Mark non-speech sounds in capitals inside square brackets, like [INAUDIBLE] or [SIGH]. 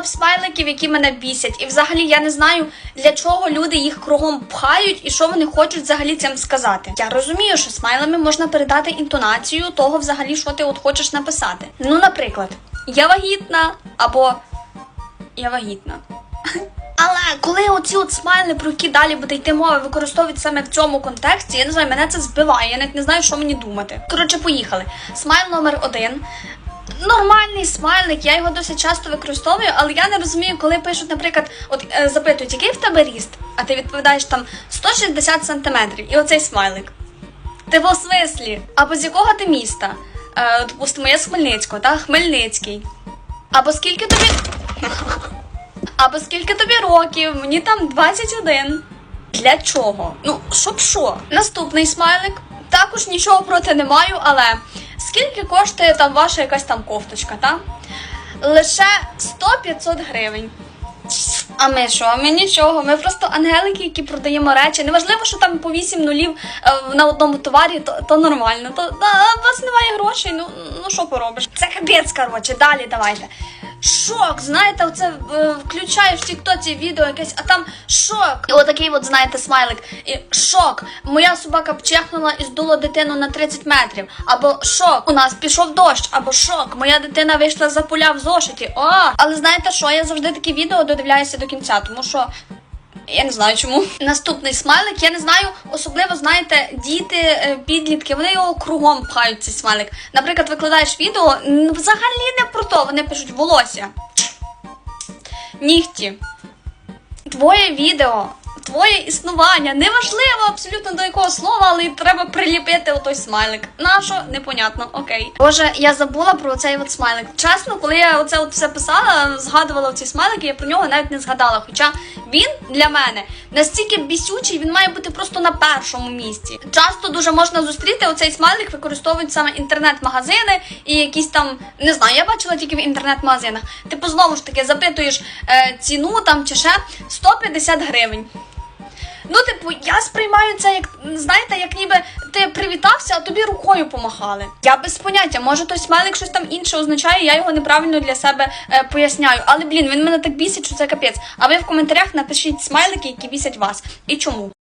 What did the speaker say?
топ смайликів, які мене бісять. І взагалі я не знаю, для чого люди їх кругом пхають і що вони хочуть взагалі цим сказати. Я розумію, що смайлами можна передати інтонацію того, взагалі, що ти от хочеш написати. Ну, наприклад, я вагітна або я вагітна. [LAUGHS] Але коли оці от смайли, про які далі буде йти мова, використовують саме в цьому контексті, я не знаю, мене це збиває, я навіть не знаю, що мені думати. Коротше, поїхали. Смайл номер один. Нормальний смайлик, я його досить часто використовую, але я не розумію, коли пишуть, наприклад, от е, запитують, який в тебе ріст, а ти відповідаєш там 160 сантиметрів, і оцей смайлик. Ти в смислі? Або з якого ти міста? Е, допустимо, я з Хмельницького, та Хмельницький. Або скільки тобі. [LAUGHS] Або скільки тобі років? Мені там 21. Для чого? Ну, щоб що? Наступний смайлик. Також нічого проти не маю, але скільки коштує там ваша якась там кофточка, та? Лише 100-500 гривень. А ми що? Ми нічого. Ми просто ангелики, які продаємо речі. Неважливо, що там по 8 нулів е, на одному товарі, то, то нормально. То да, у вас немає грошей. Ну ну що поробиш? Це капець, коротше. Далі давайте. Шок, знаєте, оце е, включаєш в тіктоці відео якесь, а там шок. І отакий, от знаєте, смайлик. І шок. Моя собака пчехнула і здула дитину на 30 метрів. Або шок. У нас пішов дощ, або шок. Моя дитина вийшла за поля в зошиті. О! Але знаєте що? Я завжди такі відео додивляюся до кінця, тому що. Я не знаю чому. Наступний смайлик, я не знаю, особливо знаєте, діти, е, підлітки, вони його кругом пхають цей смайлик. Наприклад, викладаєш відео, взагалі не про вони пишуть волосся. Нігті. Твоє відео, твоє існування, неважливо абсолютно до якого слова, але треба приліпити отой смайлик. Нащо? Непонятно, окей. Боже, я забула про цей от смайлик. Чесно, коли я оце от все писала, згадувала ці смайлики, я про нього навіть не згадала. Хоча він для мене настільки бісючий, він має бути просто на першому місці. Часто дуже можна зустріти оцей смайлик, використовують саме інтернет-магазини і якісь там, не знаю, я бачила тільки в інтернет-магазинах. Типу, знову ж таки, запитуєш е, ціну там чи ще 150 гривень. Ну, типу, я сприймаю це як знаєте, як ніби ти привітався, а тобі рукою помахали. Я без поняття, може той смайлик щось там інше означає, я його неправильно для себе е, поясняю. Але блін, він мене так бісить, що це капець. А ви в коментарях напишіть смайлики, які бісять вас. І чому?